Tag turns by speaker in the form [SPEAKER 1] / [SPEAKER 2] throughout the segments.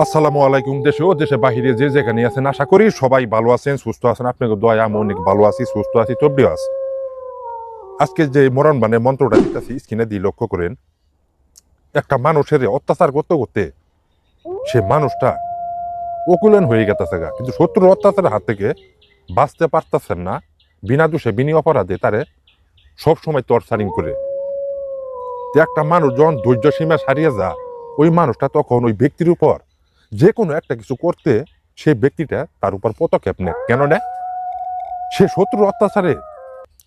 [SPEAKER 1] আসসালামু আলাইকুম দেশে ও দেশে বাহিরে যে যেখানে আছেন, আশা করি সবাই ভালো আছেন, সুস্থ আছেন। আপনাকে দয়া আমি অনেক ভালো আছি, সুস্থ আছি তবডিও আছি। আজকে যে মরণ মানে মন্ত্রটা দিতেছি, স্ক্রিনে দিয়ে লক্ষ্য করেন, একটা মানুষের অত্যাচার করতে করতে সে মানুষটা অকুলেন হয়ে গেতেছে গা। কিন্তু শত্রুর অত্যাচারের হাত থেকে বাঁচতে পারতেছেন না। বিনা দোষে, বিনি অপরাধে তারে সবসময় টর্চারিং করে। একটা মানুষ যখন ধৈর্য সীমা সারিয়ে যা ওই মানুষটা তখন ওই ব্যক্তির উপর যে কোনো একটা কিছু করতে সেই ব্যক্তিটা তার উপর পদক্ষেপ নেয় কেন নেয় সে শত্রুর অত্যাচারে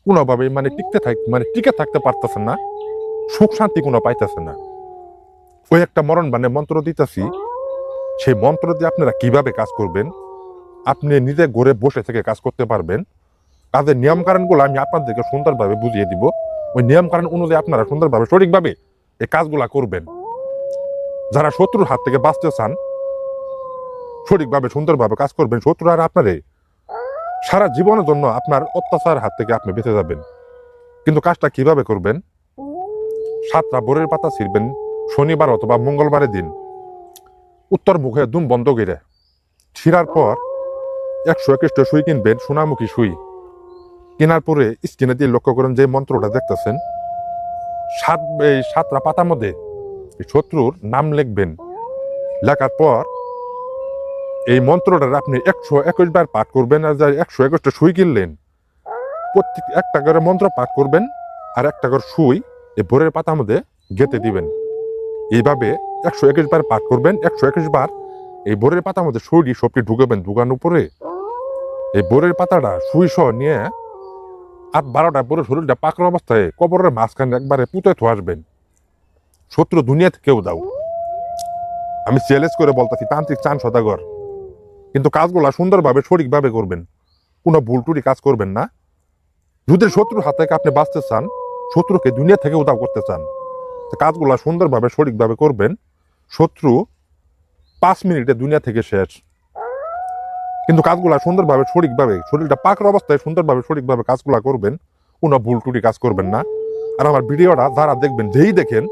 [SPEAKER 1] কোনোভাবে মানে টিকতে থাক মানে টিকে থাকতে পারতেছে না, সুখ শান্তি কোনো পাইতেছে না। ওই একটা মরণ মানে মন্ত্র দিতেছি। সেই মন্ত্র দিয়ে আপনারা কীভাবে কাজ করবেন? আপনি নিজে ঘরে বসে থেকে কাজ করতে পারবেন। কাজের নিয়ম কারণগুলো আমি আপনাদেরকে সুন্দরভাবে বুঝিয়ে দিব। ওই নিয়ম কারণ অনুযায়ী আপনারা সুন্দরভাবে, সঠিকভাবে এই কাজগুলা করবেন। যারা শত্রুর হাত থেকে বাঁচতে চান সঠিকভাবে, সুন্দরভাবে কাজ করবেন শত্রু আর আপনারে। সারা জীবনের জন্য আপনার অত্যাচার হাত থেকে আপনি বেঁচে যাবেন। কিন্তু কাজটা কীভাবে করবেন? সাতটা বোরের পাতা ছিঁড়বেন, শনিবার অথবা মঙ্গলবারের দিন। উত্তর মুখে দুম বন্ধ করে। ছিঁড়ার পর একশো একুশটা সুই কিনবেন, সোনামুখী সুই। কেনার পরে স্ক্রিনে দিয়ে লক্ষ্য করেন যে মন্ত্রটা দেখতেছেন। সাত, এই সাতটা পাতার মধ্যে শত্রুর নাম লিখবেন। লেখার পর এই মন্ত্রটা আপনি একশো একুশ বার পাঠ করবেন আর যা একশো একুশটা সুই কিনলেন প্রত্যেক একটা করে মন্ত্র পাঠ করবেন আর একটা করে সুই এই ভোরের পাতার মধ্যে গেঁথে দিবেন। এইভাবে একশো একুশ বার পাঠ করবেন, একশো একুশ বার এই বোরের পাতার মধ্যে সুইটি সবটি ঢুকাবেন, ঢুকানোর পরে এই বোরের পাতাটা সুই সহ নিয়ে আট বারোটা পরে শরীরটা পাকড় অবস্থায় কবরের মাঝখানে একবারে পুঁতে থো আসবেন। শত্রু দুনিয়া কেউ দাও। আমি চ্যালেঞ্জ করে বলতেছি, তান্ত্রিক চান সদাগর। কিন্তু কাজগুলো সুন্দরভাবে, সঠিকভাবে করবেন। কোনো ভুল টুটি কাজ করবেন না। যদি শত্রুর হাত থেকে আপনি বাঁচতে চান, শত্রুকে দুনিয়া থেকে উদাও করতে চান। কাজগুলা সুন্দরভাবে, সঠিকভাবে করবেন। শত্রু পাঁচ মিনিটে দুনিয়া থেকে শেষ। কিন্তু কাজগুলো সুন্দরভাবে, সঠিকভাবে, শরীরটা পাকড় অবস্থায় সুন্দরভাবে, সঠিকভাবে কাজগুলো করবেন। কোনো ভুল টুটি কাজ করবেন না। আর আমার ভিডিওটা যারা দেখবেন, যেই দেখেন,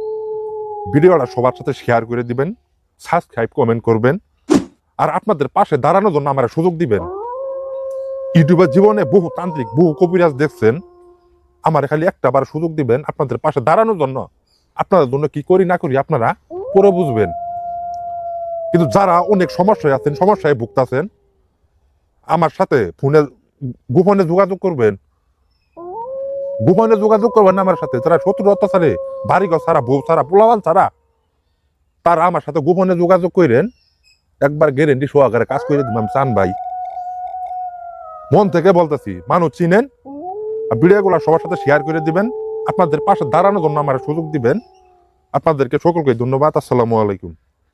[SPEAKER 1] ভিডিওটা সবার সাথে শেয়ার করে দিবেন সাবস্ক্রাইব কমেন্ট করবেন। আর আপনাদের পাশে দাঁড়ানোর জন্য আমার সুযোগ দিবেন। ইউটিউবের জীবনে বহু তান্ত্রিক, বহু কবিরাজ দেখছেন। আমার খালি একটা বার সুযোগ দিবেন, আপনাদের পাশে দাঁড়ানোর জন্য। আপনাদের জন্য কি করি না করি আপনারা পরে বুঝবেন। কিন্তু যারা অনেক সমস্যায় আছেন, সমস্যায় ভুগতাছেন, আমার সাথে ফোনে, গোপনে যোগাযোগ করবেন। গোপনে যোগাযোগ করবেন আমার সাথে। যারা শত্রু অত্যাচারে, বাড়িঘর ছাড়া, বউ ছাড়া পোলাওয়াল ছাড়া, তারা আমার সাথে গোপনে যোগাযোগ করেন। একবার গ্যারেন্টি সহকারে কাজ করে দিলাম, চান ভাই। মন থেকে বলতেছি, মানুষ চিনেন ভিডিওগুলো সবার সাথে শেয়ার করে দিবেন। আপনাদের পাশে দাঁড়ানোর জন্য আমার সুযোগ দিবেন। আপনাদেরকে সকলকে ধন্যবাদ, আসসালামু আলাইকুম।